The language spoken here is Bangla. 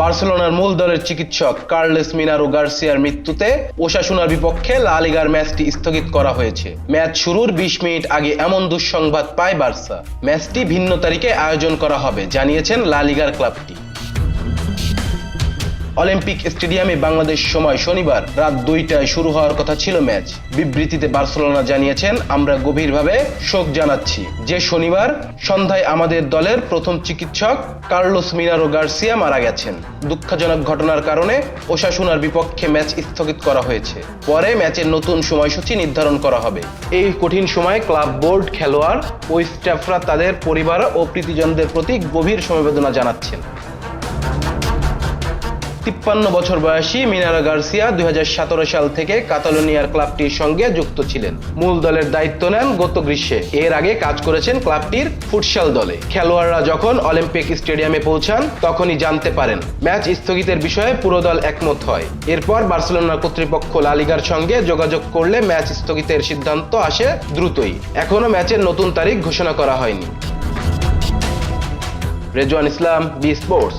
বার্সেলোনার মূল দলের চিকিৎসক কার্লেস মিনারো গার্সিয়ার মৃত্যুতে ওশাসুনার বিপক্ষে লা লিগার ম্যাচটি স্থগিত করা হয়েছে। ম্যাচ শুরুর বিশ মিনিট আগে এমন দুঃসংবাদ পায় বার্সা। ম্যাচটি ভিন্ন তারিখে আয়োজন করা হবে, জানিয়েছেন লা লিগার ক্লাবটি। অলিম্পিক স্টেডিয়ামে বাংলাদেশ সময় শনিবার রাত দুইটায় শুরু হওয়ার কথা ছিল ম্যাচ। বিবৃতিতে বার্সেলোনা জানিয়েছেন, আমরা গভীরভাবে শোক জানাচ্ছি। যে শনিবার সন্ধ্যায় আমাদের দলের প্রথম চিকিৎসক কার্লোস মিনারো গার্সিয়া মারা গেছেন। দুঃখজনক ঘটনার কারণে ওসাসুনার বিপক্ষে ম্যাচ স্থগিত করা হয়েছে। পরে ম্যাচের নতুন সময়সূচি নির্ধারণ করা হবে। এই কঠিন সময়ে ক্লাব বোর্ড, খেলোয়াড় ও স্টাফরা তাদের পরিবার ও প্রীতিজনদের প্রতি গভীর সমবেদনা জানাচ্ছেন। তিপ্পান্ন বছর বয়সী মিনারা গার্সিয়া দুই সাল থেকে কাতালোনিয়ার ক্লাবটির সঙ্গে যুক্ত ছিলেন। মূল দলের দায়িত্ব নেন গত গ্রীষ্মে। এর আগে কাজ করেছেন ক্লাবটির ফুটসাল দলে। খেলোয়াড়রা যখন অলিম্পিক স্টেডিয়ামে পৌঁছান, তখনই জানতে পারেন, ম্যাচ স্থগিতের বিষয়ে পুরো দল একমত হয়। এরপর বার্সেলোনা কর্তৃপক্ষ লালিগার সঙ্গে যোগাযোগ করলে ম্যাচ স্থগিতের সিদ্ধান্ত আসে দ্রুতই। এখনও ম্যাচের নতুন তারিখ ঘোষণা করা হয়নি। Rezwan Islam, B sports.